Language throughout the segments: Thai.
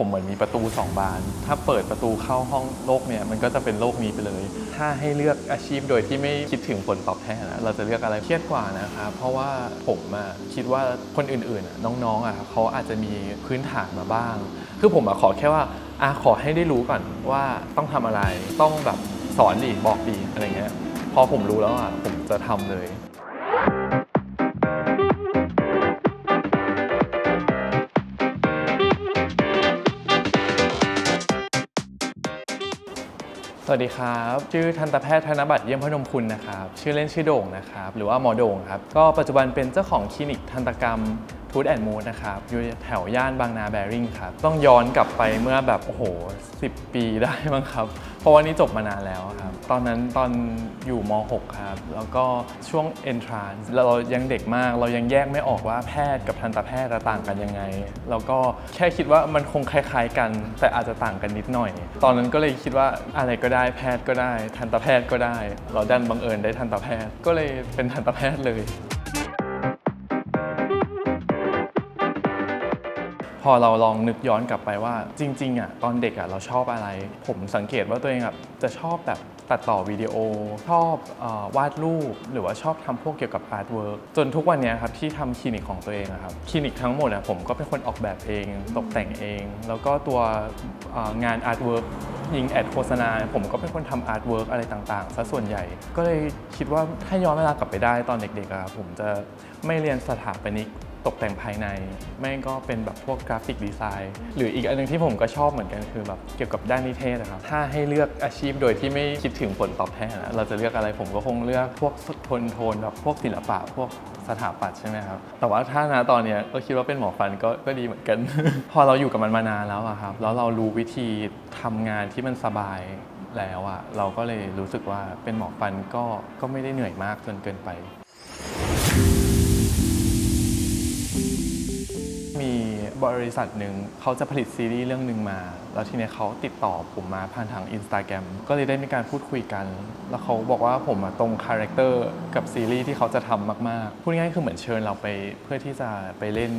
ผมเหมือนมีประตูสองบาน ถ้าเปิดประตูเข้าห้องโลกเนี่ยมันก็จะเป็นโลกนี้ไปเลย ถ้าให้เลือกอาชีพโดยที่ไม่คิดถึงผลตอบแทนนะเราจะเลือกอะไรเครียดกว่านะครับ เพราะว่าผมอะคิดว่าคนอื่นๆ น้องๆอะเขาอาจจะมีพื้นฐานมาบ้าง คือผมอะขอแค่ว่าอะขอให้ได้รู้ก่อนว่าต้องทำอะไร ต้องแบบสอนดีบอกดีอะไรเงี้ย พอผมรู้แล้วอะผมจะทำเลย สวัสดีครับ ชื่อทันตแพทย์ธนบัตรเยี่ยมพนมคุณนะครับ ชื่อเล่นชื่อโด่งนะครับ หรือว่าหมอโด่งครับ ก็ปัจจุบันเป็นเจ้าของคลินิกทันตกรรม ทูตแอนด์มูดนะครับ อยู่แถวย่านบางนาแบริ่งครับ ต้องย้อนกลับไปเมื่อแบบ โอ้โห 10 ปีได้มั้งครับ เพราะว่านี่จบมานานแล้วครับ ตอนนั้นตอนอยู่ม .6 ครับ แล้วก็ช่วง entrance เรายังเด็กมาก เรายังแยกไม่ออกว่าแพทย์กับทันตแพทย์จะต่างกันยังไง แล้วก็แค่คิดว่ามันคงคล้ายๆกัน แต่อาจจะต่างกันนิดหน่อย ตอนนั้นก็เลยคิดว่าอะไรก็ได้แพทย์ก็ได้ ทันตแพทย์ก็ได้ เราดันบังเอิญได้ทันตแพทย์ ก็เลยเป็นทันตแพทย์เลย พอเราลองนึกย้อนกลับไปว่าจริงๆอะตอนเด็กอะเราชอบอะไร ผมสังเกตว่าตัวเองอะจะชอบแบบตัดต่อวิดีโอ ชอบอวาดรูป หรือว่าชอบทำพวกเกี่ยวกับอาร์ตเวิร์กจนทุกวันนี้ครับที่ทำคลินิกของตัวเองครับคลินิกทั้งหมดอะผมก็เป็นคนออกแบบเองตกแต่งเอง แล้วก็ตัวงานอาร์ตเวิร์กยิงแอดโฆษณา ผมก็เป็นคนทำอาร์ตเวิร์กอะไรต่างๆซะส่วนใหญ่ ก็เลยคิดว่าถ้าย้อนเวลากลับไปได้ตอนเด็กๆอะครับผมจะไม่เรียนสถาปนิก ตกแต่งภายใน ไม่ก็เป็นแบบพวกกราฟิกดีไซน์ หรืออีกอันหนึงที่ผมก็ชอบเหมือนกันคือแบบเกี่ยวกับด้านนิเทศนะครับ ถ้าให้เลือกอาชีพโดยที่ไม่คิดถึงผลตอบแทนอะเราจะเลือกอะไรผมก็คงเลือกพวกโทนโทนแบบพวกศิลปะพวกสถาปัตย์ใช่ไหมครับ แต่ว่าถ้านะตอนเนี้ยก็คิดว่าเป็นหมอฟันก็ก็ดีเหมือนกัน พอเราอยู่กับมันมานานแล้วอะครับ แล้วเรารู้วิธีทำงานที่มันสบายแล้วอะเราก็เลยรู้สึกว่าเป็นหมอฟันก็ก็ไม่ได้เหนื่อยมากจนเกินไป บริษัทหนึ่งเขาจะผลิตซีรีส์เรื่องหนึ่งมา แล้วทีเนี้ยเขาติดต่อผมมาผ่านทางอินสตาแกรมก็เลยได้มีการพูดคุยกัน แล้วเขาบอกว่าผมอะตรงคาแรคเตอร์กับซีรีส์ที่เขาจะทำมากๆ พูดง่ายๆคือเหมือนเชิญเราไปเพื่อที่จะไปเล่น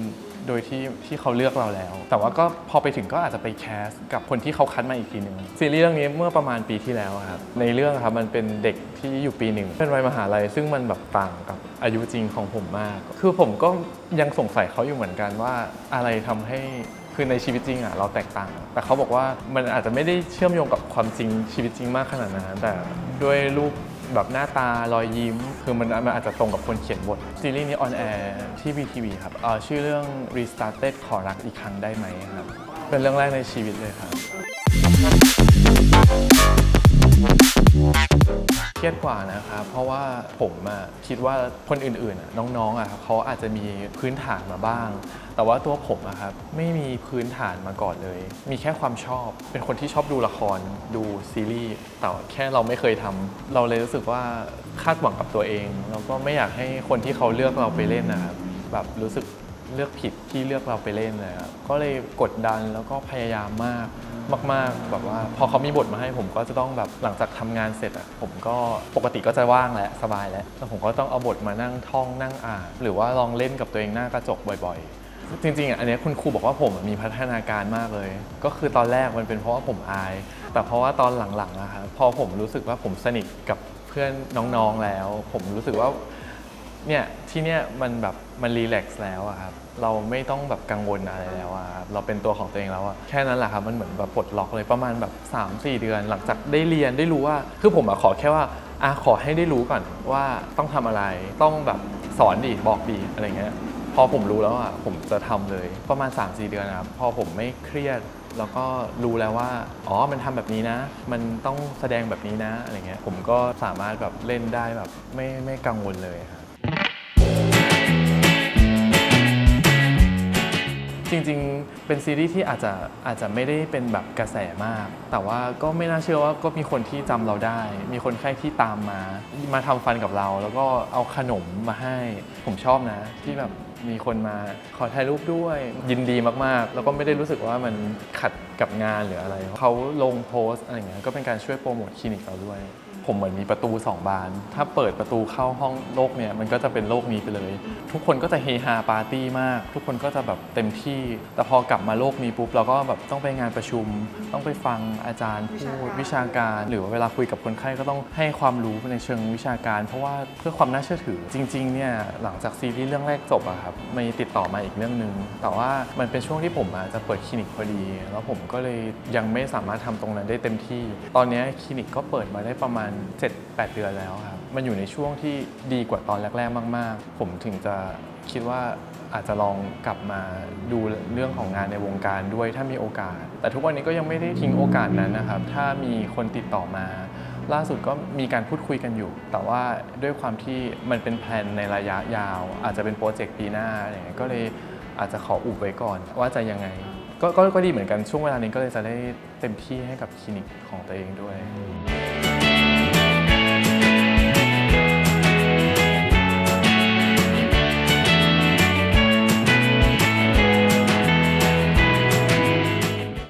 โดยที่ที่เขาเลือกเราแล้ว แต่ว่าก็พอไปถึงก็อาจจะไปแคสกับคนที่เขาคัดมาอีกทีหนึ่งซีรีส์เรื่องนี้เมื่อประมาณปีที่แล้วครับในเรื่องครับมันเป็นเด็ก ที่อยู่ปีหนึ่งเป็นวัยมหาลัย ซึ่งมันแบบต่างกับอายุจริงของผมมาก คือผมก็ยังสงสัยเขาอยู่เหมือนกันว่าอะไรทำให้คือในชีวิตจริงอะเราแตกต่าง แต่เขาบอกว่ามันอาจจะไม่ได้เชื่อมโยงกับความจริงชีวิตจริงมากขนาดนั้น แต่ด้วยรูปแบบหน้าตารอยยิ้ม คือมันมันอาจจะตรงกับคนเขียนบท ซีรีส์นี้ออนแอร์ที่ VTV ครับเออชื่อเรื่อง Restarted ขอรักอีกครั้งได้ไหมครับ เป็นเรื่องแรกในชีวิตเลยครับ รียดกว่านะครับ เพราะว่าผมอะคิดว่าคนอื่นๆอะน้องๆอะครับเขาอาจจะมีพื้นฐานมาบ้าง แต่ว่าตัวผมอะครับไม่มีพื้นฐานมาก่อนเลย มีแค่ความชอบ เป็นคนที่ชอบดูละคร ดูซีรีส์ แต่แค่เราไม่เคยทำเราเลยรู้สึกว่าคาดหวังกับตัวเอง แล้วก็ไม่อยากให้คนที่เขาเลือกเราไปเล่นนะครับ แบบรู้สึกเลือกผิดที่เลือกเราไปเล่นเลยครับ ก็เลยกดดันแล้วก็พยายามมาก มากๆแบบว่าพอเขามีบทมาให้ผมก็จะต้องแบบหลังจากทำงานเสร็จอะผมก็ปกติก็จะว่างแล้วสบายแล้วแต่ผมก็ต้องเอาบทมานั่งท่องนั่งอ่านหรือว่าลองเล่นกับตัวเองหน้ากระจกบ่อยๆ จริงๆอะอันนี้คุณครูบอกว่าผมมีพัฒนาการมากเลย ก็คือตอนแรกมันเป็นเพราะว่าผมอาย แต่เพราะว่าตอนหลังๆอะครับพอผมรู้สึกว่าผมสนิทกับเพื่อนน้องๆแล้ว ผมรู้สึกว่า เนี่ยที่เนี่ยมันแบบมันรีแลกซ์แล้วอะครับเราไม่ต้องแบบกังวลอะไรแล้วอะครับเราเป็นตัวของตัวเองแล้วอะแค่นั้นแหละครับมันเหมือนแบบปลดล็อกเลยประมาณแบบ 3-4 เดือน หลังจากได้เรียนได้รู้ว่า คือผมอะขอแค่ว่าอะขอให้ได้รู้ก่อนว่าต้องทำอะไรต้องแบบสอนดีบอกดีอะไรเงี้ยพอผมรู้แล้วอะผมจะทำเลยประมาณ 3-4 เดือนนะครับพอผมไม่เครียดแล้วก็รู้แล้วว่า อ๋อ มันทำแบบนี้นะ มันต้องแสดงแบบนี้นะ อะไรเงี้ย ผมก็สามารถแบบเล่นได้แบบไม่ไม่กังวลเลยครับ จริงๆ เป็นซีรีส์ที่อาจจะอาจจะไม่ได้เป็นแบบกระแสมาก แต่ว่าก็ไม่น่าเชื่อว่าก็มีคนที่จำเราได้ มีคนไข้ที่ตามมา มาทำฟันกับเรา แล้วก็เอาขนมมาให้ ผมชอบนะ ที่แบบมีคนมาขอถ่ายรูปด้วย ยินดีมากๆ แล้วก็ไม่ได้รู้สึกว่ามันขัดกับงานหรืออะไร เขาลงโพสอะไรอย่างเงี้ย ก็เป็นการช่วยโปรโมทคลินิกเราด้วย ผมเหมือนมีประตูสองบาน ถ้าเปิดประตูเข้าห้องโลกเนี่ยมันก็จะเป็นโลกนี้ไปเลย ทุกคนก็จะเฮฮาปาร์ตี้มาก ทุกคนก็จะแบบเต็มที่ แต่พอกลับมาโลกนี้ปุ๊บเราก็แบบต้องไปงานประชุม ต้องไปฟังอาจารย์พูดวิชาการ หรือว่าเวลาคุยกับคนไข้ก็ต้องให้ความรู้ในเชิงวิชาการ เพราะว่าเพื่อความน่าเชื่อถือ จริงๆเนี่ยหลังจากซีรีส์เรื่องแรกจบอะครับมีติดต่อมาอีกเรื่องหนึ่งแต่ว่ามันเป็นช่วงที่ผมอะจะเปิดคลินิกพอดี แล้วผมก็เลยยังไม่สามารถทำตรงนั้นได้เต็มที่ ตอนนี้คลินิกก็เปิดมาได้ประมาณ7-8 เดือนแล้วครับ มันอยู่ในช่วงที่ดีกว่าตอนแรก ๆ มาก ๆ ผมถึงจะคิดว่าอาจจะลองกลับมาดูเรื่องของงานในวงการด้วยถ้ามีโอกาส แต่ทุกวันนี้ก็ยังไม่ได้ทิ้งโอกาสนั้นนะครับ ถ้ามีคนติดต่อมา ล่าสุดก็มีการพูดคุยกันอยู่ แต่ว่าด้วยความที่มันเป็นแผนในระยะยาว อาจจะเป็นโปรเจกต์ปีหน้าอะไรอย่างเงี้ยก็เลยอาจจะขออุบไว้ก่อน ว่าจะยังไงกก็ก็ดีเหมือนกันช่วงเวลานี้ก็เลยจะได้เต็มที่ให้กับคลินิกของตัวเองด้วย